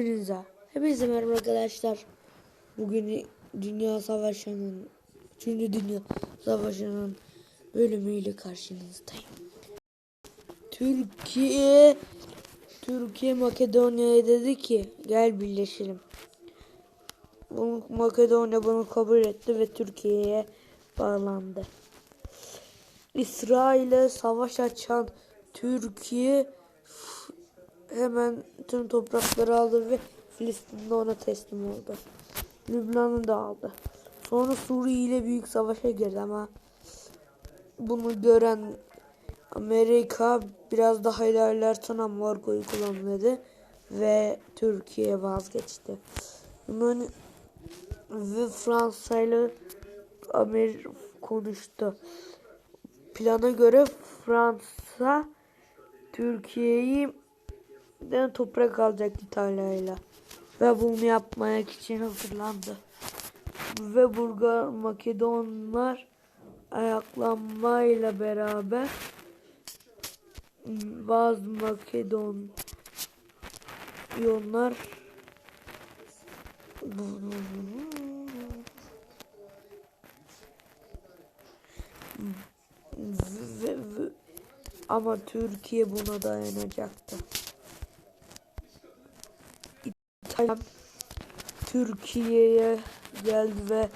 Hepinize, hepinize merhaba arkadaşlar. Bugün Dünya Savaşı'nın, 3. Dünya Savaşı'nın bölümüyle karşınızdayım. Türkiye, Türkiye Makedonya'ya dedi ki gel birleşelim. Bu Makedonya bunu kabul etti ve Türkiye'ye bağlandı. İsrail'e savaş açan Türkiye hemen tüm toprakları aldı ve Filistin'de ona teslim oldu. Lübnan'ı da aldı. Sonra Suriye ile büyük savaşa girdi ama bunu gören Amerika biraz daha ilerlersen ambargoyu kullanmadı ve Türkiye vazgeçti. Bunun ve Fransa ile Amerika konuştu. Plana göre Fransa Türkiye'yi den toprak alacak İtalya'yla. Ve bunu yapmak için hazırlandı. Ve Bulgar Makedonlar ayaklanmayla beraber bazı Makedonyonlar ve, ve, ama Türkiye buna dayanacaktı. Türkiye'ye geldi ve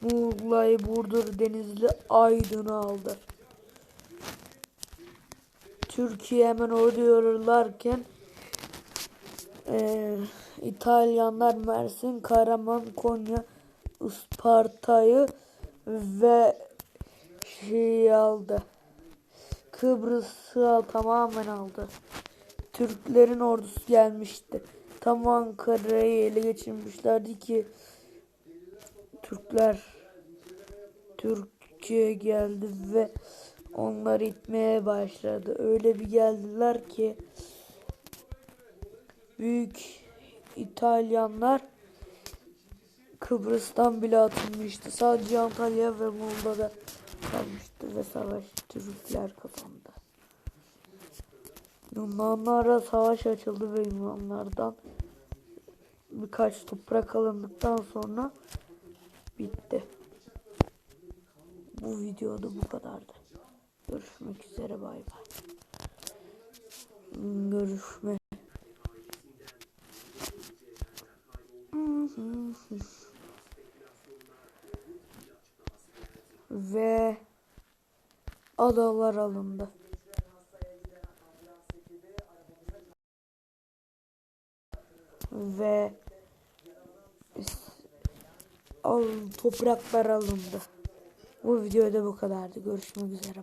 Muğla'yı Burdur Denizli Aydın'ı aldı. Türkiye hemen orada yorurlarken e, İtalyanlar Mersin, Karaman, Konya, Isparta'yı ve şeyi aldı. Kıbrıs'ı tamamen aldı. Türklerin ordusu gelmişti. Tam Ankara'yı ele geçirmişlerdi ki Türkler Türkiye geldi ve onları itmeye başladı. Öyle bir geldiler ki büyük İtalyanlar Kıbrıs'tan bile atılmıştı. Sadece Antalya ve Muğla'da kalmıştı ve savaş Türkler kazandı. Yunanlara savaş açıldı ve Yunanlardan birkaç toprak alındıktan sonra bitti. Bu videoda bu kadardı. Görüşmek üzere bay bay. Görüşme. Ve adalar alındı. Ve al, topraklar alındı. Bu videoda bu kadardı. Görüşmek üzere.